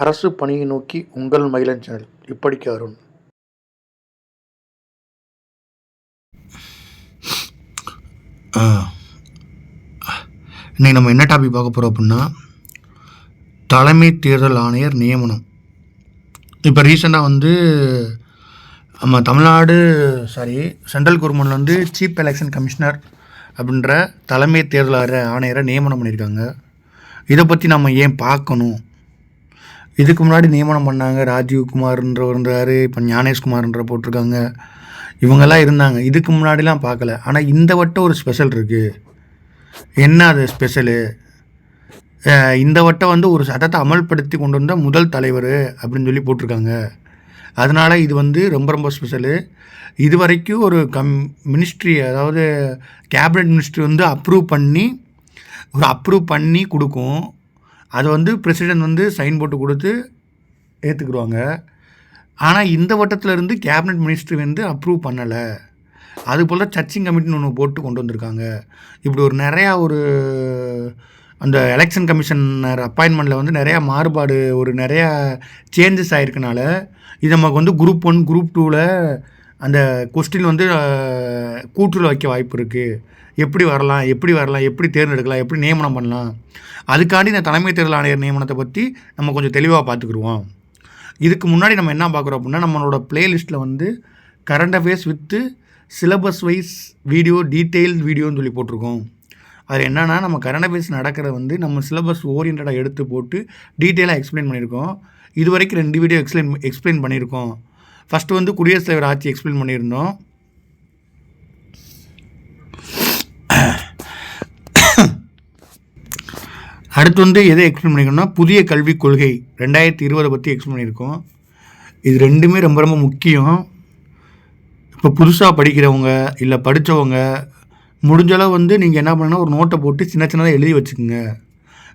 அரசு பணியை நோக்கி உங்கள் மகிழன் சேனல். இப்படிக்கு அருண். இன்னைக்கு நம்ம என்ன டாபிக் பார்க்க போகிறோம் அப்படின்னா தலைமை தேர்தல் ஆணையர் நியமனம். இப்போ ரீசெண்டாக வந்து நம்ம தமிழ்நாடு சாரி சென்ட்ரல் கவர்மெண்ட் வந்து சீஃப் எலெக்ஷன் கமிஷனர் அப்படின்ற தலைமை தேர்தல் ஆணையரை நியமனம் பண்ணியிருக்காங்க. இதை பற்றி நம்ம ஏன் பார்க்கணும்? இதுக்கு முன்னாடி நியமனம் பண்ணாங்க. ராஜீவ்குமார்ன்றவர் இருந்தார் இப்போ ஞானேஷ்குமார்ன்ற போட்டிருக்காங்க. இவங்கெல்லாம் இருந்தாங்க. இதுக்கு முன்னாடிலாம் பார்க்கல. ஆனால் இந்த வட்டம் ஒரு ஸ்பெஷல் இருக்குது என்ன அது ஸ்பெஷலு இந்த வட்டம் வந்து ஒரு சட்டத்தை அமல்படுத்தி கொண்டு வந்த முதல் தலைவர் அப்படின்னு சொல்லி போட்டிருக்காங்க. அதனால் இது வந்து ரொம்ப ரொம்ப ஸ்பெஷலு இது வரைக்கும் ஒரு கம் மினிஸ்ட்ரி அதாவது கேபினட் மினிஸ்ட்ரி வந்து அப்ரூவ் பண்ணி ஒரு அப்ரூவ் பண்ணி கொடுக்கும். அதை வந்து பிரசிடென்ட் வந்து சைன் போட்டு கொடுத்து ஏற்றுக்குருவாங்க ஆனால் இந்த வட்டத்தில் இருந்து கேபினட் மினிஸ்ட்ரி வந்து அப்ரூவ் பண்ணலை. அது போல் சர்ச்சிங் கமிட்டின்னு ஒன்று போட்டு கொண்டு வந்திருக்காங்க. இப்படி ஒரு நிறையா ஒரு அந்த எலெக்ஷன் கமிஷனர் அப்பாயின்மெண்ட்டில் வந்து நிறையா மாறுபாடு ஒரு நிறையா சேஞ்சஸ் ஆகிருக்கனால இது நமக்கு வந்து குரூப் ஒன் குரூப் டூவில் அந்த கொஸ்டின் வந்து கூற்றுல வைக்க வாய்ப்பு இருக்குது எப்படி வரலாம் எப்படி வரலாம் எப்படி தேர்ந்தெடுக்கலாம் எப்படி நியமனம் பண்ணலாம். அதுக்காண்டி இந்த தலைமை தேர்தல் ஆணையர் நியமனத்தை பற்றி நம்ம கொஞ்சம் தெளிவாக பார்த்துக்குருவோம் இதுக்கு முன்னாடி நம்ம என்ன பார்க்குறோம் அப்படின்னா நம்மளோட பிளேலிஸ்ட்டில் வந்து current affairs with syllabus wise video detail வீடியோன்னு சொல்லி போட்டிருக்கோம் அது என்னென்னா நம்ம கரண்ட் அஃபேர்ஸ் நடக்கிறத வந்து நம்ம சிலபஸ் ஓரியன்டாக எடுத்து போட்டு டீட்டெயிலாக எக்ஸ்பிளைன் பண்ணியிருக்கோம் இது வரைக்கும் ரெண்டு வீடியோ எக்ஸ்பிளைன் எக்ஸ்பிளைன் பண்ணியிருக்கோம் ஃபஸ்ட்டு வந்து குடியரசுத் தலைவர் ஆட்சி எக்ஸ்பிளைன் பண்ணியிருந்தோம் அடுத்து வந்து எதை எக்ஸ்பிளைன் பண்ணிக்கணும்னா புதிய கல்விக் கொள்கை ரெண்டாயிரத்தி இருபதை பற்றி எக்ஸ்பிளைன் பண்ணியிருக்கோம். இது ரெண்டுமே ரொம்ப ரொம்ப முக்கியம். இப்போ புதுசாக படிக்கிறவங்க இல்லை படித்தவங்க முடிஞ்சளவு வந்து நீங்கள் என்ன பண்ணணும் ஒரு நோட்டை போட்டு சின்ன சின்னதாக எழுதி வச்சுக்கோங்க.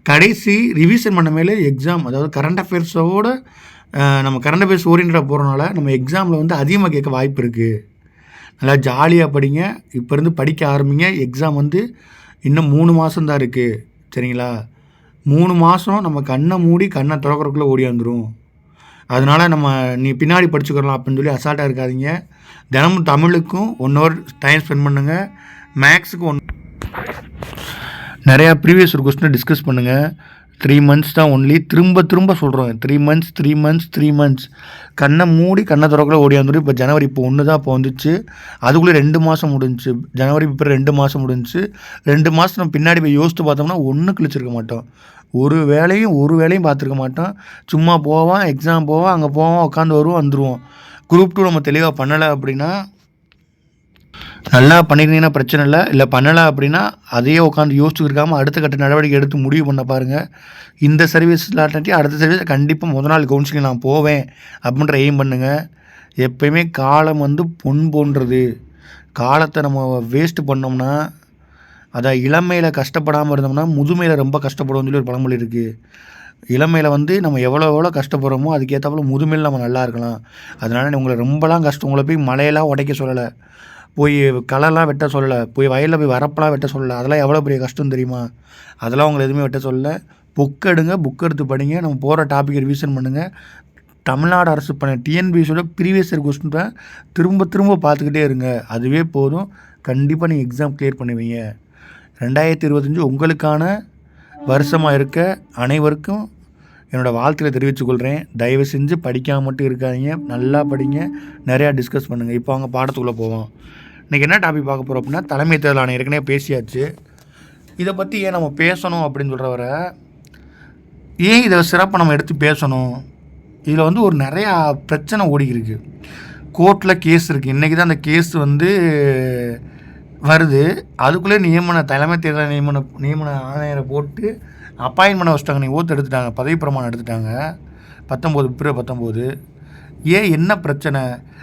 கடைசி ரிவிஷன் பண்ண மேலே எக்ஸாம் அதாவது கரண்ட் அஃபேர்ஸோட நம்ம கரண்ட் அஃபேர்ஸ் ஓரியன்டாக போகிறனால நம்ம எக்ஸாமில் வந்து அதிகமாக கேட்க வாய்ப்பு இருக்குது நல்லா ஜாலியாக படிங்க. இப்போ இருந்து படிக்க ஆரம்பிங்க. எக்ஸாம் வந்து இன்னும் மூணு மாதம் தான் இருக்குது சரிங்களா? மூணு மாதம் நம்ம கண்ணை மூடி கண்ணை திறக்கறதுக்குள்ளே ஓடி வந்துடும் அதனால் நம்ம நீ பின்னாடி படிச்சுக்கிறலாம் அப்படின்னு சொல்லி அசால்ட்டாக இருக்காதீங்க. தினமும் தமிழுக்கும் ஒன் ஹவர் டைம் ஸ்பெண்ட் பண்ணுங்கள் மேக்ஸுக்கு ஒன் நிறையா ப்ரீவியஸ் ஒரு கொஸ்டினை டிஸ்கஸ் பண்ணுங்கள் த்ரீ மந்த்ஸ் தான் ஒன்லி திரும்ப திரும்ப சொல்கிறோம் three months three months three months கண்ணை மூடி கண்ணை திறக்கல ஓடி வந்துடும் இப்போ ஜனவரி இப்போ ஒன்று தான் இப்போ வந்துச்சு. அதுக்குள்ளே ரெண்டு மாதம் முடிஞ்சு. ஜனவரி இப்போ ரெண்டு மாதம் முடிஞ்சு. ரெண்டு மாதம் நம்ம பின்னாடி போய் யோசித்து பார்த்தோம்னா ஒன்றும் கிழிச்சிருக்க மாட்டோம். ஒரு வேலையும் ஒரு வேலையும் பார்த்துருக்க மாட்டோம். சும்மா போவோம் எக்ஸாம் போவோம் அங்கே போவோம் உட்காந்து வருவோம் வந்துடுவோம் குரூப் டூ நம்ம தெளிவாக பண்ணலை அப்படின்னா நல்லா பண்ணியிருந்தீங்கன்னா பிரச்சனை இல்லை. இல்லை பண்ணலை அப்படின்னா அதையே உட்காந்து யோசிச்சுட்டு இருக்காமல் அடுத்த கட்ட நடவடிக்கை எடுத்து முடிவு பண்ண பாருங்கள் இந்த சர்வீஸ் இல்லாட்டி அடுத்த சர்வீஸ் கண்டிப்பாக முத நாள் கவுன்சிலிங் நான் போவேன் அப்படின்ற எய்ம் பண்ணுங்கள் எப்பயுமே காலம் வந்து பொன் போன்றது. காலத்தை நம்ம வேஸ்ட் பண்ணோம்னா அதான் இளமையில் கஷ்டப்படாமல் இருந்தோம்னா முதுமையில் ரொம்ப கஷ்டப்படுவோம்னு சொல்லி ஒரு பழமொழி இருக்குது இளமையில் வந்து நம்ம எவ்வளோ எவ்வளோ கஷ்டப்படுறோமோ அதுக்கேற்றப்பல முதுமையில் நம்ம நல்லா இருக்கலாம். அதனால் உங்களை ரொம்பலாம் கஷ்டம் உங்களை போய் மலையெல்லாம் உடைக்க சொல்லலை. போய் களைலாம் வெட்ட சொல்லலை. போய் வயலில் போய் வரப்பெல்லாம் வெட்ட சொல்லலை. அதெல்லாம் எவ்வளோ பெரிய கஷ்டம் தெரியுமா? அதெல்லாம் அவங்களை எதுவுமே வெட்ட சொல்லலை. புக் எடுங்க புக் எடுத்து படிங்க. நம்ம போகிற டாப்பிக்கை ரிவிஷன் பண்ணுங்கள் தமிழ்நாடு அரசு பண்ண டிஎன்பிஎஸோட ப்ரீவியஸ் இயர் கொஸ்டின் திரும்ப திரும்ப பார்த்துக்கிட்டே இருங்க. அதுவே போதும். கண்டிப்பாக நீங்கள் எக்ஸாம் கிளியர் பண்ணுவீங்க ரெண்டாயிரத்தி இருபத்தஞ்சி உங்களுக்கான வருஷமாக இருக்க அனைவருக்கும் என்னோடய வாழ்த்துக்களை தெரிவித்துக்கொள்கிறேன் தயவு செஞ்சு படிக்காம மட்டும் இருக்காதீங்க. நல்லா படிங்க. நிறையா டிஸ்கஸ் பண்ணுங்கள் இப்போ அவங்க பாடத்துக்குள்ளே போவோம். இன்றைக்கி என்ன டாபிக் பார்க்க போகிறோம் அப்படின்னா தலைமை தேர்தல் ஆணையர் ஏற்கனவே பேசியாச்சு. இதை பற்றி ஏன் நம்ம பேசணும் அப்படின்னு சொல்கிறவர ஏன் இதை சிறப்பாக நம்ம எடுத்து பேசணும்? இதில் வந்து ஒரு நிறையா பிரச்சனை ஓடிக்கிருக்கு கோர்ட்டில் கேஸ் இருக்குது இன்றைக்கி தான் அந்த கேஸ் வந்து வருது. அதுக்குள்ளே நியமன தலைமை தேர்தல் நியமன நியமன ஆணையரை போட்டு அப்பாயின்மெண்ட் வச்சுட்டாங்க. நீ ஓத்து எடுத்துட்டாங்க. பதவி பிரமாணம் எடுத்துட்டாங்க. பத்தொம்போது பிப்ரவரி பத்தொம்போது ஏன் என்ன பிரச்சனை?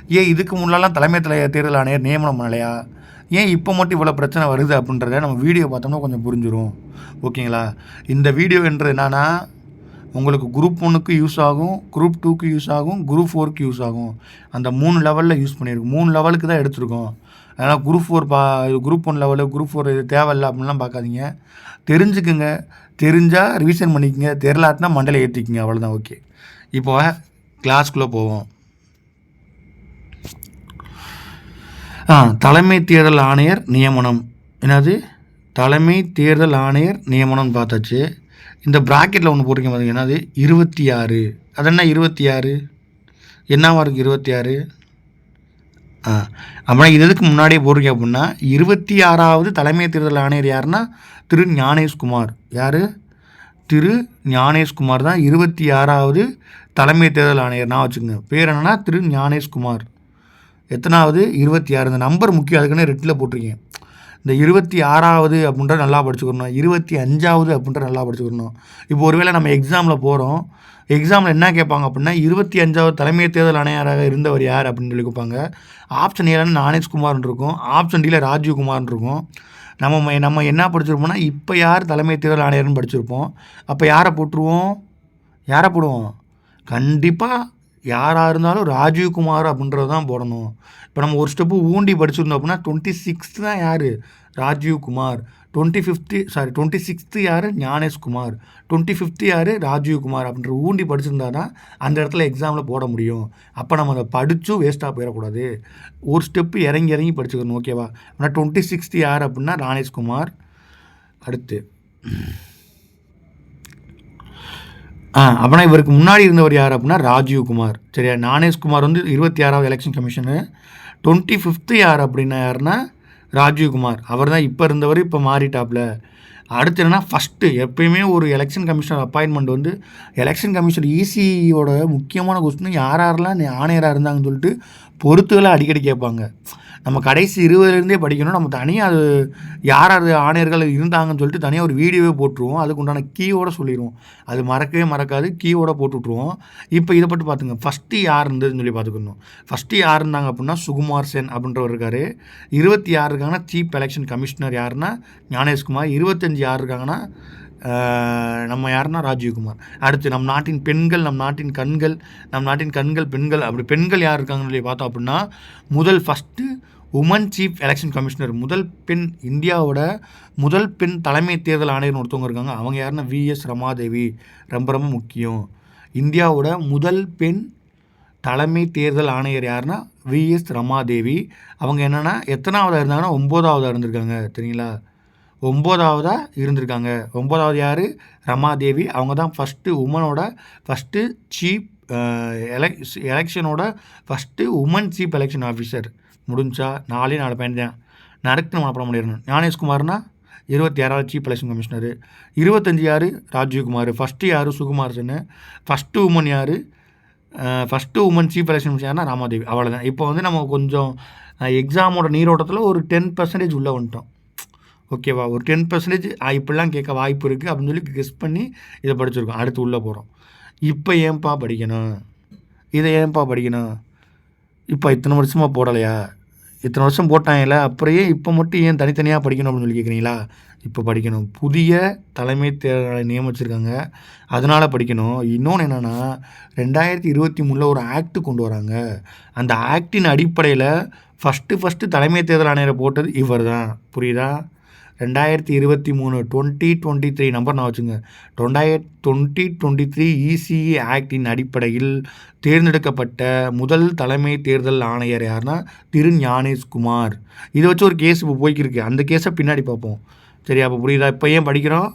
ஏன் இதுக்கு முன்னாலாம் தலைமை தலை தேர்தல் ஆணையர் நியமனம் பண்ணலையா? ஏன் இப்போ மட்டும் இவ்வளோ பிரச்சனை வருது அப்படின்றத நம்ம வீடியோ பார்த்தோம்னா கொஞ்சம் புரிஞ்சிடும் ஓகேங்களா? இந்த வீடியோ என்று என்னென்னா உங்களுக்கு குரூப் ஒன்றுக்கு யூஸ் ஆகும் குரூப் டூக்கு யூஸ் ஆகும் குரூப் ஃபோருக்கு யூஸ் ஆகும். அந்த மூணு லெவலில் யூஸ் பண்ணியிருக்கோம் மூணு லெவலுக்கு தான் எடுத்திருக்கோம். அதனால் குரூப் ஃபோர் பா group one level group four இது தேவையில்லை அப்படின்லாம் பார்க்காதீங்க. தெரிஞ்சுக்குங்க. தெரிஞ்சால் ரிவிஷன் பண்ணிக்கோங்க. தெரிலாட்டினா மண்டலை ஏற்றிக்கிங்க அவ்வளோதான் ஓகே. இப்போ கிளாஸ்க்குள்ளே போவோம். ஆ தலைமை தேர்தல் ஆணையர் நியமனம். என்னது? தலைமை தேர்தல் ஆணையர் நியமனம்னு பார்த்தாச்சு. இந்த ப்ராக்கெட்டில் ஒன்று போட்டிருக்கேன் பாருங்க என்னது? இருபத்தி ஆறு அது என்ன இருபத்தி ஆறு என்னவா இருக்குது இருபத்தி ஆறு ஆ அப்படின்னா இது எதுக்கு முன்னாடியே போட்டிருக்கேன் அப்படின்னா இருபத்தி ஆறாவது தலைமை தேர்தல் ஆணையர் யாருன்னா? திரு ஞானேஷ்குமார். யார்? திரு ஞானேஷ்குமார் தான் இருபத்தி ஆறாவது தலைமை தேர்தல் ஆணையர். நான் வச்சுக்கோங்க. பேர் என்னென்னா திரு ஞானேஷ்குமார். எத்தனாவது? இருபத்தி ஆறு. இந்த நம்பர் முக்கியம். அதுக்குன்னு ரெட்டில் போட்டிருக்கேன். இந்த இருபத்தி ஆறாவது அப்படின்ற நல்லா படிச்சுக்கணும். இருபத்தி அஞ்சாவது அப்படின்ற நல்லா படிச்சுக்கணும். இப்போ ஒருவேளை நம்ம எக்ஸாமில் போகிறோம் எக்ஸாமில் என்ன கேட்பாங்க அப்படின்னா இருபத்தி அஞ்சாவது தலைமை தேர்தல் ஆணையராக இருந்தவர் யார் அப்படின்னு சொல்லி கேட்பாங்க. ஆப்ஷன் ஏலன்னு ஞானேஷ்குமார்னு இருக்கும். ஆப்ஷன் டியில் ராஜீவ்குமார்னு இருக்கும். நம்ம ம- நம்ம என்ன படிச்சிருப்போம்னா இப்போ யார் தலைமை தேர்தல் ஆணையர்னு படிச்சிருப்போம். அப்போ யாரை போட்டுருவோம்? யாரை போடுவோம்? கண்டிப்பாக யாராக இருந்தாலும் ராஜீவ்குமார் அப்படின்றது தான் போடணும். இப்போ நம்ம ஒரு ஸ்டெப்பு ஊண்டி படிச்சிருந்தோம் அப்படின்னா டுவெண்ட்டி சிக்ஸ்த்து தான் யார்? Rajiv Kumar twenty fifth sorry twenty sixth யார்? ஞானேஷ்குமார் டுவெண்ட்டி ஃபிஃப்த்து யார்? ராஜீவ்குமார் அப்படின்ற ஊண்டி படிச்சிருந்தா தான் அந்த இடத்துல எக்ஸாமில் போட முடியும். அப்போ நம்ம அதை படித்தும் வேஸ்ட்டாக போயிடக்கூடாது. ஒரு ஸ்டெப்பு இறங்கி இறங்கி படிச்சுக்கணும் ஓகேவா ஆனால் டுவெண்ட்டி சிக்ஸ்த்து யார் அப்படின்னா ஞானேஷ்குமார் அடுத்து ஆ அப்படின்னா இவருக்கு முன்னாடி இருந்தவர் யார் அப்படின்னா ராஜீவ்குமார் சரியா? ஞானேஷ்குமார் வந்து இருபத்தி ஆறாவது எலெக்ஷன் கமிஷனு டுவெண்ட்டி ஃபிஃப்த்து யார் அப்படின்னா யாருன்னா ராஜீவ்குமார் அவர் தான் இப்போ இருந்தவர் இப்போ மாறிட்டாப்ல. அடுத்து என்னன்னா ஃபஸ்ட்டு எப்பயுமே ஒரு எலெக்ஷன் கமிஷனர் அப்பாயின்மெண்ட் வந்து எலெக்ஷன் கமிஷனர் இசியோட முக்கியமான கொஸ்டின் யார் யாரெல்லாம் ஆணையராக இருந்தாங்கன்னு சொல்லிட்டு பொறுத்துகளை அடிக்கடி கேட்பாங்க. நம்ம கடைசி இருபதுலேருந்தே படிக்கணும். நம்ம தனியாக அது யார் யார் ஆணையர்கள் இருந்தாங்கன்னு சொல்லிட்டு தனியாக ஒரு வீடியோவே போட்டுருவோம். அதுக்கு உண்டான கீயோட சொல்லிடுவோம் அது மறக்கவே மறக்காது. கீயோட போட்டு விட்ருவோம் இப்போ இதை பற்றி பார்த்துங்க. ஃபஸ்ட்டு யார் இருந்ததுன்னு சொல்லி பார்த்துக்கணும். ஃபஸ்ட்டு யார் இருந்தாங்க அப்படின்னா சுகுமார் சென் அப்படின்றவர் இருக்கார். இருபத்தி யார் இருக்காங்கன்னா சீஃப் எலெக்ஷன் கமிஷனர் யாருன்னா ஞானேஷ்குமார். இருபத்தஞ்சு யார் இருக்காங்கன்னா நம்ம யாருன்னா ராஜீவ்குமார். அடுத்து நம் நாட்டின் பெண்கள் நம் நாட்டின் கண்கள் நம் நாட்டின் கண்கள் பெண்கள் அப்படி பெண்கள் யார் இருக்காங்கன்னு சொல்லி பார்த்தோம் அப்படின்னா முதல் first woman chief election commissioner முதல் பெண் இந்தியாவோட முதல் பெண் தலைமை தேர்தல் ஆணையர்னு ஒருத்தவங்க இருக்காங்க. அவங்க யாருன்னா விஎஸ் ரமாதேவி. ரொம்ப ரொம்ப முக்கியம். இந்தியாவோட முதல் பெண் தலைமை தேர்தல் ஆணையர் யாருன்னா விஎஸ் ரமாதேவி. அவங்க என்னென்னா எத்தனாவதாக இருந்தாங்கன்னா ஒம்போதாவதாக இருந்திருக்காங்க. சரிங்களா ஒம்போதாவதாக இருந்திருக்காங்க. ஒம்போதாவது யார்? ரமாதேவி. அவங்க தான் ஃபஸ்ட்டு உமனோட first chief எலெக் எலெக்ஷனோட first woman chief election officer முடிஞ்சா நாலே நாலு பையன் தான். நடக்கு நம்ம பண்ண முடியணும் ஞானேஷ்குமார்னா இருபத்தி ஆறாவது சீஃப் எலெக்ஷன் கமிஷனர் இருபத்தஞ்சி யார்? ராஜீவ்குமார். ஃபஸ்ட்டு யார்? சுகுமார் சென்னு ஃபஸ்ட்டு உமன் யார் ஃபஸ்ட்டு உமன் சீஃப் எலெக்ஷன் கமிஷனர்னா ராமாதேவி. அவ்வளோதான் இப்போ வந்து நம்ம கொஞ்சம் எக்ஸாமோட நீரோட்டத்தில் ஒரு டென் பர்சன்டேஜ் உள்ளே வந்துட்டோம். ஓகேவா ஒரு டென் பர்சன்டேஜ் இப்படிலாம் கேட்க வாய்ப்பு இருக்குது அப்படின்னு சொல்லி கெஸ் பண்ணி இதை படிச்சிருக்கோம். அடுத்து உள்ளே போகிறோம் இப்போ ஏன்பா படிக்கணும்? இதை ஏன்பா படிக்கணும்? இப்போ இத்தனை வருஷமாக போடலையா? இத்தனை வருஷம் போட்டாங்கல்ல அப்புறையே இப்போ மட்டும் ஏன் தனித்தனியாக படிக்கணும் அப்படின்னு சொல்லி கேட்குறீங்களா இப்போ படிக்கணும். புதிய தலைமை தேர்தலை நியமிச்சிருக்காங்க. அதனால் படிக்கணும். இன்னொன்று என்னென்னா ரெண்டாயிரத்தி இருபத்தி மூணில் ஒரு ஆக்ட் கொண்டு வராங்க. அந்த ஆக்டின் அடிப்படையில் ஃபஸ்ட்டு ஃபஸ்ட்டு தலைமை தேர்தல் ஆணையரை போட்டது இவர் தான் புரியுதா? ரெண்டாயிரத்தி இருபத்தி மூணு டுவெண்ட்டி டுவெண்ட்டி த்ரீ நம்பர் நான் வச்சுங்க. ரெண்டாயிரத்தி டுவெண்ட்டி டுவெண்ட்டி த்ரீ இசிஇ ஆக்டின் அடிப்படையில் தேர்ந்தெடுக்கப்பட்ட முதல் தலைமை தேர்தல் ஆணையர் யாருன்னா திரு ஞானேஷ்குமார். இதை வச்சு ஒரு கேஸ் இப்போ போய்க்கிருக்கு. அந்த கேஸை பின்னாடி பார்ப்போம். சரி அப்போ புரியுதா? இப்போ ஏன் படிக்கிறோம்?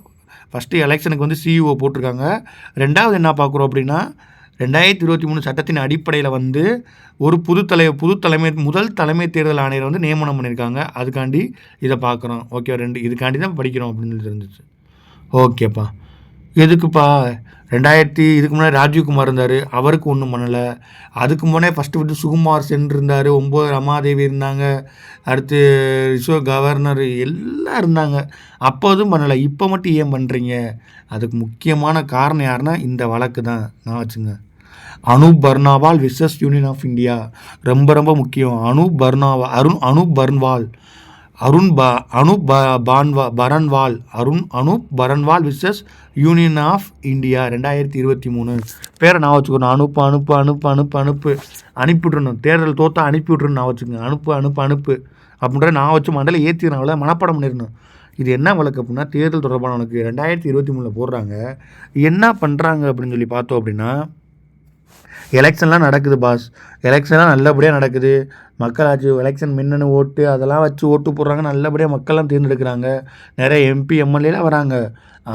ஃபஸ்ட்டு எலெக்ஷனுக்கு வந்து சிஇஓ போட்டிருக்காங்க. ரெண்டாவது என்ன பார்க்குறோம் அப்படின்னா ரெண்டாயிரத்தி இருபத்தி மூணு சட்டத்தின் அடிப்படையில் வந்து ஒரு புது தலை புது தலைமை முதல் தலைமை தேர்தல் ஆணையர் வந்து நியமனம் பண்ணியிருக்காங்க. அதுக்காண்டி இதை பார்க்குறோம். ஓகே ரெண்டு இதுக்காண்டி தான் படிக்கிறோம் அப்படின்னு சொல்லி தெரிஞ்சிச்சு. ஓகேப்பா. எதுக்குப்பா? ரெண்டாயிரத்தி இதுக்கு முன்னாடி ராஜீவ்குமார் இருந்தார். அவருக்கு ஒன்றும் பண்ணலை. அதுக்கு முன்னே ஃபஸ்ட்டு வந்து சுகுமார் சென் இருந்தார். ஒம்பது ரமாதேவி இருந்தாங்க. அடுத்து ரிசர்வ் கவர்னர் எல்லாம் இருந்தாங்க. அப்போ எதுவும் பண்ணலை. இப்போ மட்டும் ஏன் பண்ணுறீங்க அதுக்கு முக்கியமான காரணம் யாருன்னா இந்த வழக்கு தான். நான் வச்சுங்க. Anoop Baranwal versus union of India ரொம்ப ரொம்ப முக்கியம். அனூப் பர்னாவா அருண் அனூப் பர்ன்வால். அருண் ப அனூப் ப பான்வா Baranwal. Arun Anoop Baranwal versus union of India ரெண்டாயிரத்தி இருபத்தி மூணு. பேரை நான் வச்சுக்கணும். அனுப்பு அனுப்பு அனுப்பு அனுப்பு அனுப்பு. அனுப்பிவிட்றணும் தேர்தல் தோத்தா அனுப்பி நான் வச்சுக்கோங்க. அனுப்பு அனுப்பு அனுப்பு. அப்படின்ற நான் வச்சு மண்டல ஏற்றினாவில் மனப்பாடம் பண்ணிடணும். இது என்ன வழக்கு அப்படின்னா தேர்தல் தொடர்பானவனுக்கு ரெண்டாயிரத்தி இருபத்தி மூணில் போடுறாங்க. என்ன பண்ணுறாங்க அப்படின்னு சொல்லி பார்த்தோம் அப்படின்னா எலெக்ஷன்லாம் நடக்குது பாஸ் எலெக்ஷன்லாம் நல்லபடியாக நடக்குது. மக்களாட்சி எலெக்ஷன் மின்னணு ஓட்டு அதெல்லாம் வச்சு ஓட்டு போடுறாங்க. நல்லபடியாக மக்கள்லாம் தேர்ந்தெடுக்கிறாங்க. நிறைய எம்பி எம்எல்ஏலாம் வராங்க.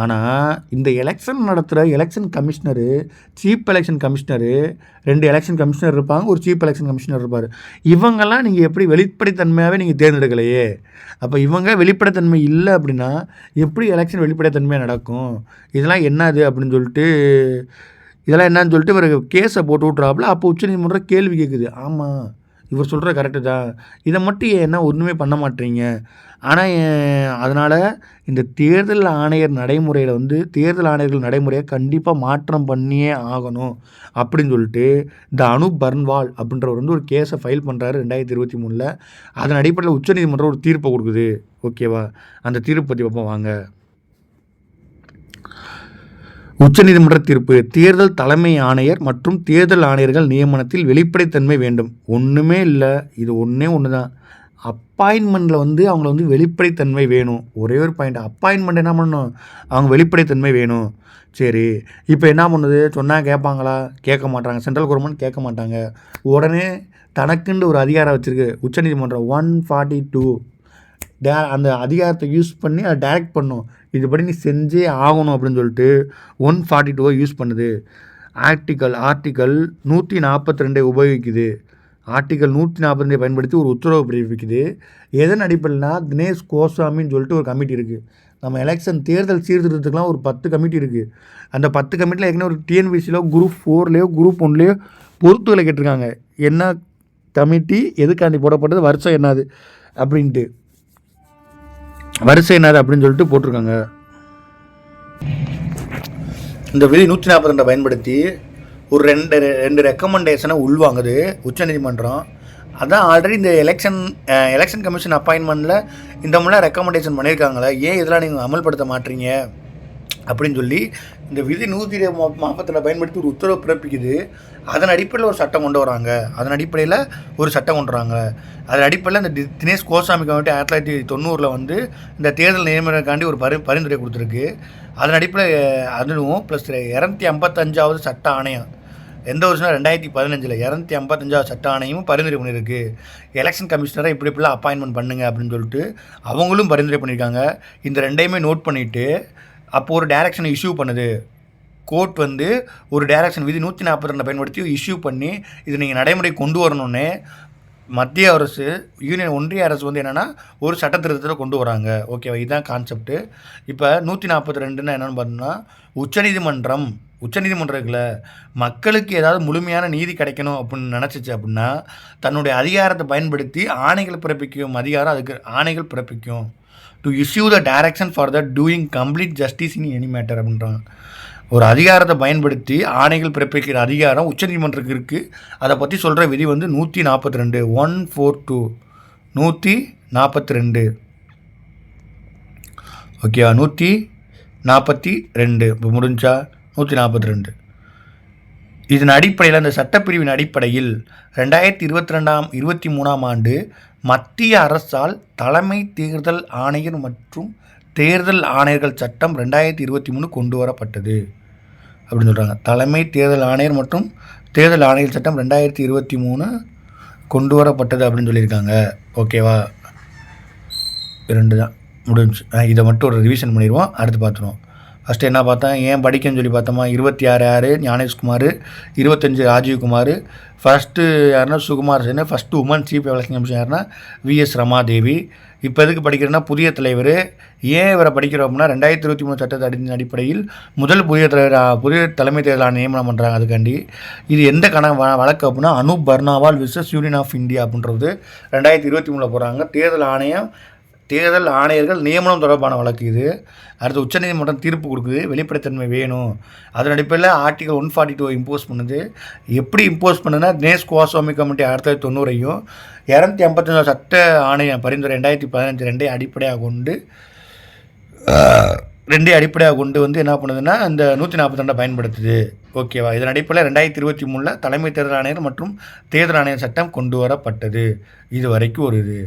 ஆனால் இந்த எலெக்ஷன் நடத்துகிற election commissioner chief election commissioner ரெண்டு எலெக்ஷன் கமிஷனர் இருப்பாங்க. ஒரு சீப் எலெக்ஷன் கமிஷனர் இருப்பார். இவங்கெல்லாம் நீங்கள் எப்படி வெளிப்படைத்தன்மையாகவே நீங்கள் தேர்ந்தெடுக்கலையே? அப்போ இவங்க வெளிப்படைத்தன்மை இல்லை அப்படின்னா எப்படி எலெக்ஷன் வெளிப்படைத்தன்மையாக நடக்கும்? இதெல்லாம் என்னது அப்படின்னு சொல்லிட்டு இதெல்லாம் என்னன்னு சொல்லிட்டு இவர் கேஸை போட்டு விட்றாப்புல அப்போ உச்சநீதிமன்றம் கேள்வி கேட்குது. ஆமாம் இவர் சொல்கிற கரெக்டு தான். இதை மட்டும் ஏன் என்ன ஒன்றுமே பண்ண மாட்டீங்க ஆனால் அதனால் இந்த தேர்தல் ஆணையர் நடைமுறையில் வந்து தேர்தல் ஆணையர்கள் நடைமுறையை கண்டிப்பாக மாற்றம் பண்ணியே ஆகணும் அப்படின்னு சொல்லிட்டு இந்த அனு பர்ன்வால் அப்படின்றவர் வந்து ஒரு கேஸை ஃபைல் பண்ணுறாரு ரெண்டாயிரத்தி இருபத்தி மூணில். அதன் அடிப்படையில் உச்சநீதிமன்றம் ஒரு தீர்ப்பை கொடுக்குது. ஓகேவா? அந்த தீர்ப்பு பற்றி பார்ப்போம் வாங்க. உச்சநீதிமன்ற தீர்ப்பு தேர்தல் தலைமை ஆணையர் மற்றும் தேர்தல் ஆணையர்கள் நியமனத்தில் வெளிப்படைத்தன்மை வேண்டும். ஒன்றுமே இல்லை. இது ஒன்றே ஒன்று தான் அப்பாயின்மெண்ட்டில் வந்து அவங்கள வந்து வெளிப்படைத்தன்மை வேணும். ஒரே ஒரு பாயிண்ட் அப்பாயின்மெண்ட் என்ன பண்ணணும்? அவங்க வெளிப்படைத்தன்மை வேணும். சரி. இப்போ என்ன பண்ணுது? சொன்னால் கேட்பாங்களா? கேட்க மாட்டாங்க. சென்ட்ரல் கவர்மெண்ட் கேட்க மாட்டாங்க. உடனே தனக்குன்னு ஒரு அதிகாரம் வச்சுருக்கு. உச்சநீதிமன்றம் ஒன் ஃபார்ட்டி டூ டே அந்த அதிகாரத்தை யூஸ் பண்ணி அதை டைரக்ட் பண்ணும். இதுபடி நீ செஞ்சே ஆகணும் அப்படின்னு சொல்லிட்டு ஒன் ஃபார்ட்டி டூவை யூஸ் பண்ணுது. ஆர்டிக்கல் ஆர்டிக்கல் நூற்றி நாற்பத்தி ரெண்டை உபயோகிக்குது. ஆர்டிக்கல் நூற்றி நாற்பத்தி ரெண்டை பயன்படுத்தி ஒரு உத்தரவு பிறப்பிக்குது. எதன் அடிப்படையில்னா தினேஷ் கோஸ்வாமின்னு சொல்லிட்டு ஒரு கமிட்டி இருக்குது நம்ம எலெக்ஷன் தேர்தல் சீர்திருத்தத்துக்குலாம் ஒரு பத்து கமிட்டி இருக்குது அந்த பத்து கமிட்டியில் ஏற்கனவே ஒரு டிஎன்பிசியில் குரூப் ஃபோர்லேயோ குரூப் ஒன்லேயோ பொறுத்துகளை கேட்டிருக்காங்க. என்ன கமிட்டி எதுக்காண்டி போடப்பட்டது வருஷம் என்னது அப்படின்ட்டு. வரிசை அப்படின்னு சொல்லிட்டு போட்டிருக்காங்க. இந்த விதி நூற்றி நாற்பத்தி ரெண்டை பயன்படுத்தி ஒரு ரெண்டு ரெண்டு ரெக்கமெண்டேஷனை உள்வாங்குது உச்சநீதிமன்றம். அதான் ஆல்ரெடி இந்த எலெக்ஷன் எலெக்ஷன் கமிஷன் அப்பாயின்மெண்ட்டில் இந்த மாதிரிலாம் ரெக்கமெண்டேஷன் பண்ணியிருக்காங்களே. ஏன் இதெல்லாம் நீங்கள் அமல்படுத்த மாட்டீங்க? அப்படின்னு சொல்லி இந்த விதி நூற்றி மாப்பத்தில் பயன்படுத்தி ஒரு உத்தரவு பிறப்பிக்குது. அதன் அடிப்படையில் ஒரு சட்டம் கொண்டு வராங்க. அதன் அடிப்படையில் ஒரு சட்டம் கொண்டு வராங்க. அதன் அடிப்படையில் இந்த தி- தினேஷ் கோசாமி கமிட்டி ஆயிரத்தி தொள்ளாயிரத்தி தொண்ணூறில் வந்து இந்த தேர்தல் நியமனக்காண்டி ஒரு பரி பரிந்துரை கொடுத்துருக்கு. அதன் அடிப்படையில் அதுவும் ப்ளஸ் இரநூத்தி ஐம்பத்தஞ்சாவது சட்ட ஆணையம். எந்த வருஷம் ரெண்டாயிரத்தி பதினஞ்சில் இரநூத்தி ஐம்பத்தஞ்சாவது சட்ட ஆணையமும் பரிந்துரை பண்ணியிருக்கு. எலெக்ஷன் கமிஷனரை இப்படி இப்படிலாம் அப்பாயின்மெண்ட் பண்ணுங்க அப்படின்னு சொல்லிட்டு அவங்களும் பரிந்துரை பண்ணியிருக்காங்க. இந்த ரெண்டையுமே நோட் பண்ணிவிட்டு அப்போ ஒரு டைரக்ஷனை இஷ்யூ பண்ணுது. கோர்ட் வந்து ஒரு டைரக்ஷன் விதி நூற்றி நாற்பத்தி ரெண்டை பயன்படுத்தி இஷ்யூ பண்ணி இது நீங்கள் நடைமுறை கொண்டு வரணுன்னே மத்திய அரசு யூனியன் ஒன்றிய அரசு வந்து என்னென்னா ஒரு சட்ட திருத்தத்தில் கொண்டு வராங்க. ஓகேவா இதுதான் கான்செப்ட்டு இப்போ நூற்றி நாற்பத்தி ரெண்டுன்னா என்னென்னு பார்த்தோம்னா உச்சநீதிமன்றம் உச்சநீதிமன்றம் இருக்குல்ல மக்களுக்கு ஏதாவது முழுமையான நீதி கிடைக்கணும் அப்படின்னு நினச்சிச்சு அப்படின்னா தன்னுடைய அதிகாரத்தை பயன்படுத்தி ஆணைகள் பிறப்பிக்கும் அதிகாரம் அதுக்கு ஆணைகள் பிறப்பிக்கும். To issue the direction for the doing complete justice in any matter அப்படின்றாங்க. ஒரு அதிகாரத்தை பயன்படுத்தி ஆணைகள் பிறப்பிக்கிற அதிகாரம் உச்சநீதிமன்றத்துக்கு இருக்குது அதை பற்றி சொல்கிற விதி வந்து நூற்றி நாற்பத்தி ரெண்டு ஒன் ஃபோர் டூ நூற்றி நாற்பத்தி ரெண்டு ஓகேவா நூற்றி நாற்பத்தி ரெண்டு இப்போ முடிஞ்சா? நூற்றி நாற்பத்தி ரெண்டு இதன் அடிப்படையில் அந்த சட்டப்பிரிவின் அடிப்படையில் ரெண்டாயிரத்தி இருபத்தி ரெண்டாம் இருபத்தி மூணாம் ஆண்டு மத்திய அரசால் தலைமை தேர்தல் ஆணையர் மற்றும் தேர்தல் ஆணையர்கள் சட்டம் ரெண்டாயிரத்தி இருபத்தி மூணு கொண்டு வரப்பட்டது. அப்படின்னு சொல்கிறாங்க தலைமை தேர்தல் ஆணையர் மற்றும் தேர்தல் ஆணையர் சட்டம் ரெண்டாயிரத்தி இருபத்தி மூணு கொண்டு வரப்பட்டது அப்படின்னு சொல்லியிருக்காங்க. ஓகேவா? ரெண்டு தான். முடிஞ்சு இதை மட்டும் ஒரு ரிவிஷன் பண்ணிடுவோம். அடுத்து பார்த்துருவோம். ஃபஸ்ட்டு என்ன பார்த்தேன்? ஏன் படிக்கன்னு சொல்லி பார்த்தோமா? இருபத்தி ஆறு யார் ஞானேஷ்குமார். இருபத்தஞ்சு ராஜீவ்குமார். ஃபஸ்ட்டு யாருன்னா Sukumar Sen first woman chief election commission யாருன்னா விஎஸ் ரமாதேவி. இப்போ எதுக்கு படிக்கிறேன்னா புதிய தலைவர். ஏன் இவரை படிக்கிறோம் அப்படின்னா ரெண்டாயிரத்தி இருபத்தி மூணு சட்டத்தின் அடிப்படையில் முதல் புதிய தலைவர் புதிய தலைமை தேர்தலாக நியமனம் பண்ணுறாங்க அதுக்காண்டி. இது எந்த கண வ- வழக்கு அப்படின்னா Anoop Baranwal versus union of India அப்படின்றது ரெண்டாயிரத்தி இருபத்தி மூணில் போகிறாங்க தேர்தல் ஆணையம் தேர்தல் ஆணையர்கள் நியமனம் தொடர்பான வழக்கு இது. அடுத்து உச்சநீதிமன்றம் தீர்ப்பு கொடுக்குது. வெளிப்படைத்தன்மை வேணும். அதன் அடிப்படையில் article one forty two impose பண்ணுது. எப்படி இம்போஸ் பண்ணுதுன்னா தினேஷ் கோஸ்வாமி கமிட்டி ஆயிரத்தி தொள்ளாயிரத்தி தொண்ணூறையும் இரநூத்தி ஐம்பத்தஞ்சாவது சட்ட ஆணையம் பரிந்துரை ரெண்டாயிரத்தி பதினஞ்சு ரெண்டையும் அடிப்படையாக கொண்டு ரெண்டையும் அடிப்படையாக கொண்டு வந்து என்ன பண்ணுதுன்னா இந்த நூற்றி நாற்பத்தி ரெண்டை பயன்படுத்துது. ஓகேவா இதன் அடிப்படையில் ரெண்டாயிரத்தி இருபத்தி மூணில் தலைமை தேர்தல் ஆணையர் மற்றும் தேர்தல் ஆணையர் சட்டம் கொண்டு வரப்பட்டது. இது வரைக்கும் ஒரு இது.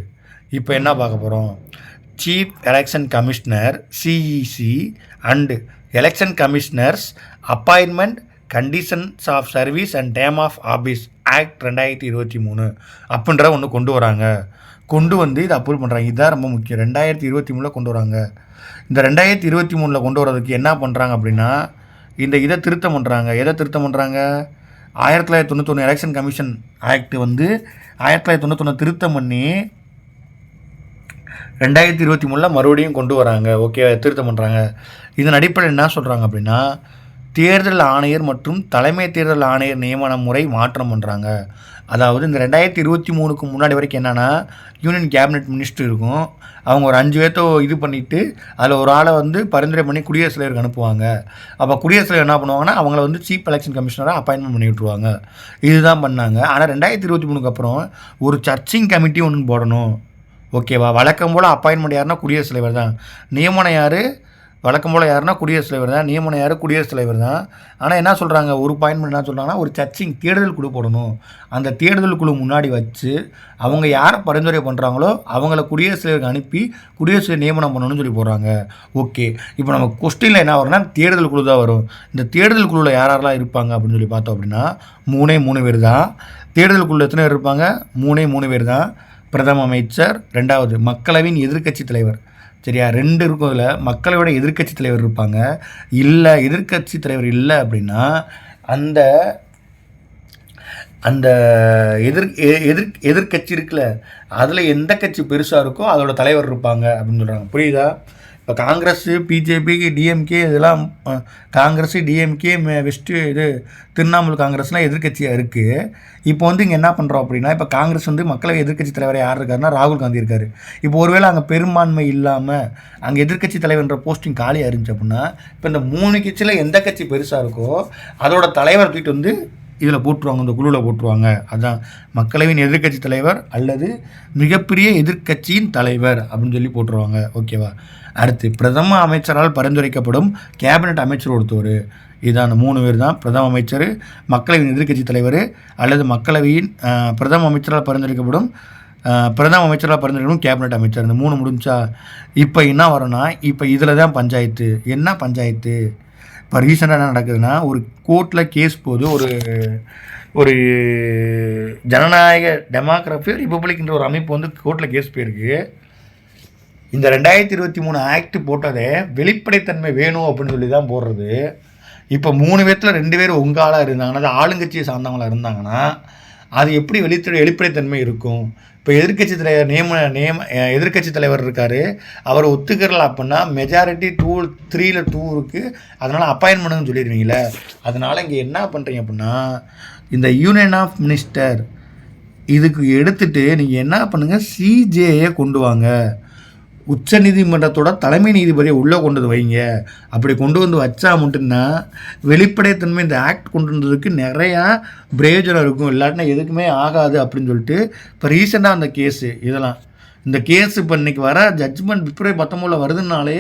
இப்போ என்ன பார்க்க போகிறோம் chief election commissioner CEC and election commissioners appointment conditions of service and term of office act ரெண்டாயிரத்தி இருபத்தி மூணு அப்படின்ற ஒன்று கொண்டு வராங்க. கொண்டு வந்து இதை அப்ரூவ் பண்ணுறாங்க இதுதான் ரொம்ப முக்கியம். ரெண்டாயிரத்தி இருபத்தி மூணில் கொண்டு வராங்க. இந்த ரெண்டாயிரத்தி இருபத்தி மூணில் கொண்டு வரதுக்கு என்ன பண்ணுறாங்க அப்படின்னா இந்த இதை திருத்தம் பண்ணுறாங்க எதை திருத்தம் பண்ணுறாங்க ஆயிரத்தி தொள்ளாயிரத்தி தொண்ணூத்தொன்று எலெக்ஷன் கமிஷன் ஆக்ட் வந்து ஆயிரத்தி தொள்ளாயிரத்தி தொண்ணூத்தொன்று திருத்தம் பண்ணி ரெண்டாயிரத்தி இருபத்தி மூணில் மறுபடியும் கொண்டு வராங்க. ஓகே திருத்தம் பண்ணுறாங்க இதன் அடிப்படையில் என்ன சொல்கிறாங்க அப்படின்னா தேர்தல் ஆணையர் மற்றும் தலைமை தேர்தல் ஆணையர் நியமன முறை மாற்றம் பண்ணுறாங்க அதாவது இந்த ரெண்டாயிரத்தி இருபத்தி மூணுக்கு முன்னாடி வரைக்கும் என்னென்னா யூனியன் கேபினெட் மினிஸ்டர் இருக்கும். அவங்க ஒரு அஞ்சு பேர்த்தோ இது பண்ணிவிட்டு அதில் ஒரு ஆளை வந்து பரிந்துரை பண்ணி குடியரசுத் தலைவருக்கு அனுப்புவாங்க. அப்போ குடியரசுத் தலைவர் என்ன பண்ணுவாங்கன்னா அவங்கள வந்து சீஃப் எலெக்ஷன் கமிஷனராக அப்பாயின்மெண்ட் பண்ணி விட்ருவாங்க இதுதான் பண்ணாங்க. ஆனால் ரெண்டாயிரத்தி இருபத்தி மூணுக்கு அப்புறம் ஒரு சர்ச்சிங் கமிட்டி ஒன்று போடணும். ஓகேவா? வழக்கம் போல் அப்பாயின்மெண்ட் யாருன்னா குடியரசுத் தலைவர் தான். நியமனம் யார்? வழக்கம் போல் யாருன்னா குடியரசுத் தலைவர் தான். நியமனம் யார்? குடியரசுத் தலைவர் தான். ஆனால் என்ன சொல்கிறாங்க ஒரு பாயிண்ட்மெண்ட் என்ன சொல்கிறாங்கன்னா ஒரு சர்ச்சிங் தேடுதல் குழு போடணும். அந்த தேடுதல் குழு முன்னாடி வச்சு அவங்க யாரை பரிந்துரை பண்ணுறாங்களோ அவங்கள குடியரசுத் தலைவருக்கு அனுப்பி குடியரசு நியமனம் பண்ணணும்னு சொல்லி போடுறாங்க. ஓகே. இப்போ நம்ம கொஸ்டினில் என்ன வரும்னா தேடுதல் குழு தான் வரும். இந்த தேடுதல் குழுவில் யார் யாரெல்லாம் இருப்பாங்க அப்படின்னு சொல்லி பார்த்தோம் அப்படின்னா மூணே மூணு பேர் தான். தேடுதல் குழு எத்தனை பேர் இருப்பாங்க? மூணே மூணு பேர் தான். பிரதம அமைச்சர் ரெண்டாவது மக்களவையின் எதிர்க்கட்சி தலைவர். சரியா? ரெண்டு இருக்கும் இதில். மக்களோட எதிர்க்கட்சி தலைவர் இருப்பாங்க. இல்லை எதிர்க்கட்சி தலைவர் இல்லை அப்படின்னா அந்த அந்த எதிர் எ- எதிர் எதிர்க்கட்சி இருக்குல்ல அதில் எந்த கட்சி பெருசாக இருக்கோ அதோட தலைவர் இருப்பாங்க அப்படின்னு சொல்கிறாங்க புரியுதா? இப்போ காங்கிரஸு பிஜேபி டிஎம்கே இதெல்லாம் காங்கிரஸு டிஎம்கே டிஎம்கே வெஸ்ட்டு இது திரிணாமுல் காங்கிரஸ்லாம் எதிர்க்கட்சியாக இருக்குது இப்போ வந்து இங்கே என்ன பண்ணுறோம் அப்படின்னா இப்போ காங்கிரஸ் வந்து மக்களவை எதிர்க்கட்சி தலைவர் யார் இருக்காருன்னா ராகுல் காந்தி இருக்கார். இப்போ ஒருவேளை அங்கே பெரும்பான்மை இல்லாமல் அங்கே எதிர்க்கட்சி தலைவர்ன்ற போஸ்டிங் காலியாக இருந்துச்சு அப்படின்னா இப்போ இந்த மூணு கட்சியில் எந்த கட்சி பெருசாக இருக்கோ அதோட தலைவர் தூக்கிட்டு வந்து இதில் போட்டுருவாங்க இந்த குழுவில் போட்டுருவாங்க. அதுதான் மக்களவையின் எதிர்க்கட்சி தலைவர் அல்லது மிகப்பெரிய எதிர்க்கட்சியின் தலைவர் அப்படின்னு சொல்லி போட்டுருவாங்க. ஓகேவா? அடுத்து பிரதம அமைச்சரால் பரிந்துரைக்கப்படும் கேபினட் அமைச்சர் ஒருத்தவர். இதான் அந்த மூணு பேர் தான். பிரதம அமைச்சர் மக்களவையின் எதிர்க்கட்சி தலைவர் அல்லது மக்களவையின் பிரதம அமைச்சரால் பரிந்துரைக்கப்படும் பிரதம அமைச்சராக பரிந்துரைக்கணும் கேபினட் அமைச்சர். இந்த மூணு முடிஞ்சா இப்போ என்ன வரும்னா இப்போ இதில் தான் பஞ்சாயத்து. என்ன பஞ்சாயத்து? இப்போ ரீசெண்டாக என்ன நடக்குதுன்னா ஒரு கோர்ட்டில் கேஸ் போது ஒரு ஒரு ஜனநாயக டெமோக்ராஃபி ரிப்பப்ளிக்ன்ற ஒரு அமைப்பு வந்து கோர்ட்டில் கேஸ் போயிருக்கு. இந்த ரெண்டாயிரத்தி இருபத்தி மூணு ஆக்ட் போட்டதே வெளிப்படைத்தன்மை வேணும் அப்படின்னு சொல்லி தான் போடுறது. இப்போ மூணு பேர்த்தில் ரெண்டு பேர் உங்க ஆளாக இருந்தாங்கன்னா அது ஆளுங்கட்சியை சார்ந்தவங்களா இருந்தாங்கன்னா அது எப்படி வெளித்த வெளிப்படைத்தன்மை இருக்கும்? இப்போ எதிர்க்கட்சி தலைவர் நியம நியம எதிர்கட்சி எதிர்க்கட்சி தலைவர் இருக்கார். அவர் ஒத்துக்கிறல அப்படின்னா மெஜாரிட்டி டூ த்ரீல டூ இருக்குது அதனால் அப்பாயின்மெண்ட்டுன்னு சொல்லிடுவீங்களே அதனால் இங்கே என்ன பண்ணுறீங்க அப்படின்னா இந்த யூனியன் ஆஃப் மினிஸ்டர் இதுக்கு எடுத்துகிட்டு நீங்கள் என்ன பண்ணுங்கள் சிஜேயை கொண்டு வாங்க. உச்சநீதிமன்றத்தோட தலைமை நீதிபதியை உள்ளே கொண்டு வந்து வைங்க. அப்படி கொண்டு வந்து வச்சா மட்டும்தான் வெளிப்படைத்தன்மை இந்த ஆக்ட் கொண்டு வந்ததுக்கு நிறையா பிரயோஜனம் இருக்கும். இல்லாட்டினா எதுக்குமே ஆகாது அப்படின்னு சொல்லிட்டு இப்போ ரீசெண்டாக அந்த கேஸு இதெல்லாம். இந்த கேஸ் இப்போ இன்றைக்கி வர ஜட்ஜ்மெண்ட் பிப்ரவரி பத்தொம்போதில் வருதுனாலே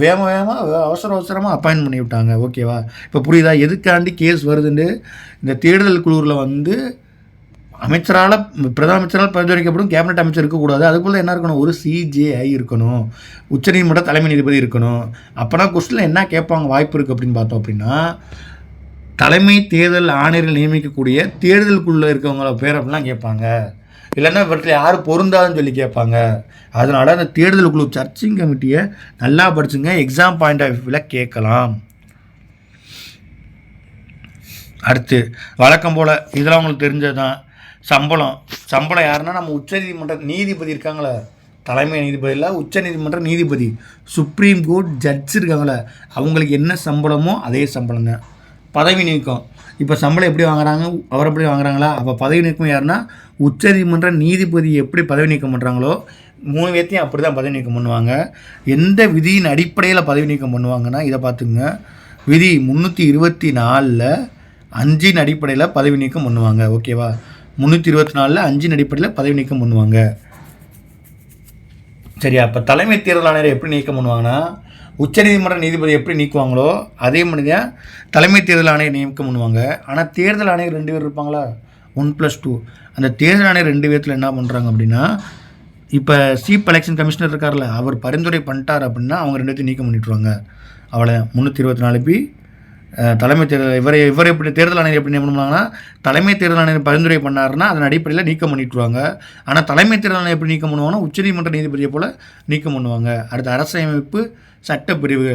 வேக வேகமாக அவசர அவசரமாக அப்பாயின்ட் பண்ணி விட்டாங்க ஓகேவா இப்போ புரியுதா? எதுக்காண்டி கேஸ் வருதுன்னு? இந்த தேடுதல் குழுவில் வந்து அமைச்சரால் பிரதம அமைச்சரால் பரிந்துரைக்கப்படும் கேபினட் அமைச்சர் இருக்கக்கூடாது. அதுக்குள்ளே என்ன இருக்கணும்? ஒரு சிஜேஐ இருக்கணும். உச்சநீதிமன்ற தலைமை நீதிபதி இருக்கணும். அப்போனா கொஸ்டினில் என்ன கேட்பாங்க? வாய்ப்பு இருக்குது அப்படின்னு பார்த்தோம் அப்படின்னா தலைமை தேர்தல் ஆணையர்கள் நியமிக்கக்கூடிய தேர்தலுக்குள்ளே இருக்கவங்கள பேர் அப்படிலாம் கேட்பாங்க. இல்லைன்னா இவற்றில் யார் பொருந்தாதுன்னு சொல்லி கேட்பாங்க. அதனால் அந்த தேர்தல் குழு சர்ச்சிங் கமிட்டியை நல்லா படிச்சுங்க. எக்ஸாம் பாயிண்ட் ஆஃப் வியூவில் கேட்கலாம். அடுத்து வழக்கம் போல் இதெல்லாம் உங்களுக்கு தெரிஞ்சது தான் சம்பளம். சம்பளம் யாருன்னா நம்ம உச்சநீதிமன்ற நீதிபதி இருக்காங்களே தலைமை நீதிபதியில் உச்சநீதிமன்ற நீதிபதி. சுப்ரீம் கோர்ட் ஜட்ஜ் இருக்காங்களே அவங்களுக்கு என்ன சம்பளமோ அதே சம்பளம் தான். பதவி நீக்கம். இப்போ சம்பளம் எப்படி வாங்குறாங்க அவர் எப்படி வாங்குறாங்களா? அப்போ பதவி நீக்கம் யாருன்னா உச்சநீதிமன்ற நீதிபதி எப்படி பதவி நீக்கம் பண்ணுறாங்களோ மூணு பேர்த்தையும் அப்படி தான் பதவி நீக்கம் பண்ணுவாங்க. எந்த விதியின் அடிப்படையில் பதவி நீக்கம் பண்ணுவாங்கன்னா இதை பார்த்துங்க. விதி முந்நூற்றி இருபத்தி நாலில் அஞ்சின் அடிப்படையில் பதவி நீக்கம் பண்ணுவாங்க. ஓகேவா? முந்நூற்றி இருபத்தி நாலில் அஞ்சின் அடிப்படையில் பதவி நீக்கம் பண்ணுவாங்க. சரியா? அப்போ தலைமை தேர்தல் ஆணையரை எப்படி நீக்கம் பண்ணுவாங்கன்னா உச்சநீதிமன்ற நீதிபதி எப்படி நீக்குவாங்களோ அதே மாதிரி தான் தலைமை தேர்தல் ஆணையர் நியமனம் பண்ணுவாங்க. ஆனால் தேர்தல் ஆணையர் ரெண்டு பேர் இருப்பாங்களா? ஒன் ப்ளஸ் டூ அந்த தேர்தல் ஆணையர் ரெண்டு பேர்த்தில் என்ன பண்ணுறாங்க அப்படின்னா இப்போ சீப் எலெக்ஷன் கமிஷனர் இருக்கார்ல அவர் பரிந்துரை பண்ணிட்டார் அப்படின்னா அவங்க ரெண்டுத்தையும் நீக்கம் பண்ணிட்டுருவாங்க. அவளை முந்நூற்றி இருபத்தி நாலு பி தலைமை தேர்தல் இவரை இவர் எப்படி தேர்தல் ஆணையர் எப்படி நியமனம்னாங்கன்னா பண்ணுவாங்கன்னா தலைமை தேர்தல் ஆணையர் பரிந்துரை பண்ணாருன்னா அதன் அடிப்படையில் நீக்கம் பண்ணிட்டுருவாங்க. ஆனால் தலைமை தேர்தல் ஆணையர் எப்படி நீக்கம் பண்ணுவாங்கன்னா உச்சநீதிமன்ற நீதிபதியை போல் நீக்கம் பண்ணுவாங்க. அடுத்து அரசமைப்பு சட்டப்பிரிவு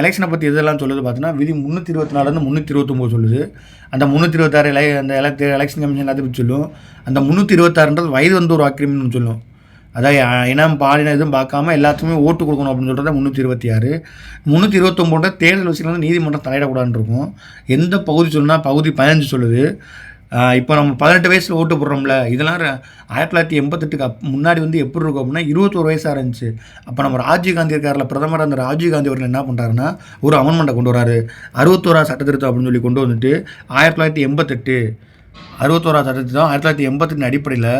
எலெக்ஷனை பற்றி எதெல்லாம் சொல்லுது பார்த்தீங்கன்னா விதி முந்நூற்றி இருபத்தி நாலுலேருந்து முந்நூற்றி இருபத்தொம்போது சொல்லுது. அந்த முந்நூற்றி இருபத்தாறு எலை அந்த எலெக்ஷன் கமிஷன் எல்லாத்தையும் பற்றி சொல்லும். அந்த முந்நூற்றி இருபத்தாறுன்றது வயது வந்து ஒரு ஆக்கிரமின்னு சொல்லும். அதாவது இனம் பாலின எதுவும் பார்க்காம எல்லாத்துக்குமே ஓட்டு கொடுக்கணும் அப்படின்னு சொல்கிறது முந்நூற்றி இருபத்தி ஆறு. முந்நூற்றி இருபத்தொம்போது தேர்தல் விஷயங்கள் வந்து நீதிமன்றம் தலையிடக்கூடாதுன்னு இருக்கும். எந்த பகுதி சொல்லுனா பகுதி பதினஞ்சு சொல்லுது. இப்போ நம்ம பதினெட்டு வயசில் ஓட்டு போடுறோம்ல இதெல்லாம் ஆயிரத்தி தொள்ளாயிரத்தி எண்பத்தெட்டுக்கு அப் முன்னாடி வந்து எப்படி இருக்கும் அப்படின்னா இருபத்தோரு வயசாக இருந்துச்சு. அப்போ நம்ம ராஜீவ்காந்தி இருக்காரில் பிரதமர் அந்த ராஜீவ்காந்தி அவர்கள் என்ன பண்ணுறாருன்னா ஒரு அமெண்ட்மெண்ட்டை கொண்டு வராரு. அறுபத்தோரா சட்டத்திருத்தம் அப்படின்னு சொல்லி கொண்டு வந்துட்டு ஆயிரத்தி தொள்ளாயிரத்தி எண்பத்தெட்டு. அறுபத்தோரா சட்டத்திருத்தம் ஆயிரத்தி தொள்ளாயிரத்தி எண்பத்தெட்டு அடிப்படையில்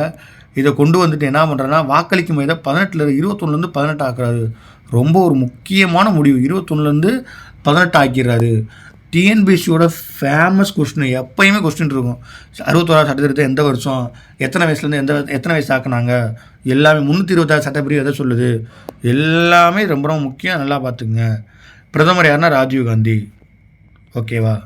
இதை கொண்டு வந்துட்டு என்ன பண்ணுறேன்னா வாக்களிக்கும் வயதை பதினெட்டுலேருந்து இருபத்தொன்னுலேருந்து பதினெட்டு ஆக்குறாரு. ரொம்ப ஒரு முக்கியமான முடிவு. இருபத்தொன்னுலேருந்து பதினெட்டு ஆக்கிடுறாரு. டிஎன்பிசியோட ஃபேமஸ் கொஸ்டின் எப்பயுமே கொஸ்டின் இருக்கும். அறுபத்தோராவது சட்டத்திருத்தம் எந்த வருஷம் எத்தனை வயசுலேருந்து எந்த எத்தனை வயசு ஆக்குனாங்க எல்லாமே முந்நூற்றி இருபத்தாறு சட்டப்பிரிவு எதை சொல்லுது? எல்லாமே ரொம்ப ரொம்ப முக்கியம். நல்லா பார்த்துக்குங்க. பிரதமர் யாருன்னா ராஜீவ் காந்தி. ஓகேவா?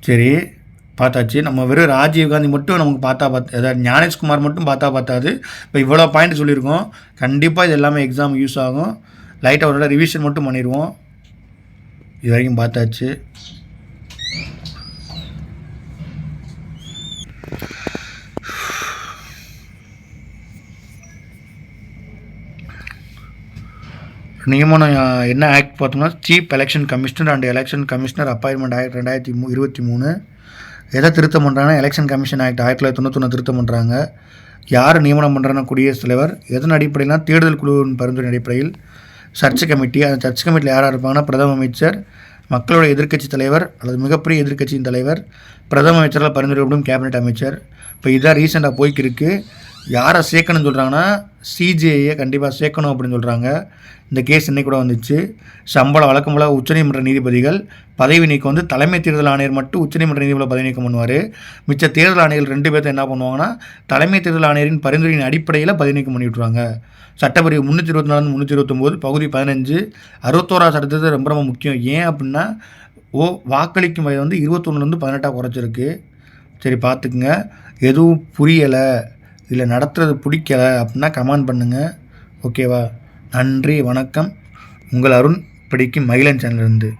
சரி. பார்த்தாச்சு. நம்ம வெறும் ராஜீவ் காந்தி மட்டும் நமக்கு பார்த்தா பார்த்து அதாவது ஞானேஷ்குமார் மட்டும் பார்த்தா பார்த்தாது. இப்போ இவ்வளோ பாயிண்ட் சொல்லியிருக்கோம். கண்டிப்பாக இது எல்லாமே எக்ஸாம் யூஸ் ஆகும். லைட்டாக ஒரு ரிவிஷன் மட்டும் பண்ணிடுவோம். இது வரைக்கும் பார்த்தாச்சு. நியமனம் என்ன ஆக்ட் பார்த்தோம்னா chief election commissioner and election commissioner appointment act ரெண்டாயிரத்தி மூ இருபத்தி மூணு. எதை திருத்தம் பண்ணுறாங்கன்னா எலெக்ஷன் கமிஷன் ஆக்ட் ஆயிரத்தி தொள்ளாயிரத்தி தொண்ணூத்தொன்று திருத்தம் பண்ணுறாங்க யார் நியமனம் பண்ணுறாங்கன்னா குடியரசுத் தலைவர் எதன் அடிப்படையிலாம் தேர்தல் குழுவின் பரிந்துரை அடிப்படையில் சர்ச் கமிட்டி அந்த சர்ச் கமிட்டியில் யாராக இருப்பாங்கன்னா பிரதம அமைச்சர் மக்களோட எதிர்க்கட்சி தலைவர் அல்லது மிகப்பெரிய எதிர்க்கட்சியின் தலைவர் பிரதம அமைச்சரால் பரிந்துரைக்கப்படும் கேபினெட் அமைச்சர். இப்போ இதான் ரீசெண்டாக போய்க்கிருக்கு. யாரை சேர்க்கணும்னு சொல்கிறாங்கன்னா சிஜேயை கண்டிப்பாக சேர்க்கணும் அப்படின்னு சொல்கிறாங்க இந்த கேஸ் இன்னைக்கு கூட வந்துச்சு. சம்பளம் வழக்கம் போல் உச்சநீதிமன்ற நீதிபதிகள் பதவி நீக்கம் வந்து தலைமை தேர்தல் ஆணையர் மட்டும் உச்சநீதிமன்ற நீதிபதி பதவி நீக்கம் பண்ணுவார். மிச்ச தேர்தல் ஆணையர்கள் ரெண்டு பேர்த்த என்ன பண்ணுவாங்கன்னா தலைமை தேர்தல் ஆணையரின் பரிந்துரையின் அடிப்படையில் பதவி நீக்கம் பண்ணி விட்ருவாங்க சட்டப்பிரிவு முந்நூற்றி இருபத்தி நாலு முந்நூற்றி இருபத்தொம்போது பகுதி பதினஞ்சு அறுபத்தோரா சட்டத்தை ரொம்ப ரொம்ப முக்கியம். ஏன் அப்படின்னா ஓ வாக்களிக்கும் வயது வந்து இருபத்தொன்னுலேருந்து பதினெட்டாக குறைச்சிருக்கு. சரி பார்த்துக்குங்க. எதுவும் புரியலை. இதில் நடத்துறது பிடிக்கல அப்படின்னா கமெண்ட் பண்ணுங்கள் ஓகேவா? நன்றி வணக்கம். உங்கள் அருண் பிடிக்கும் மகிழன் சேனலிருந்து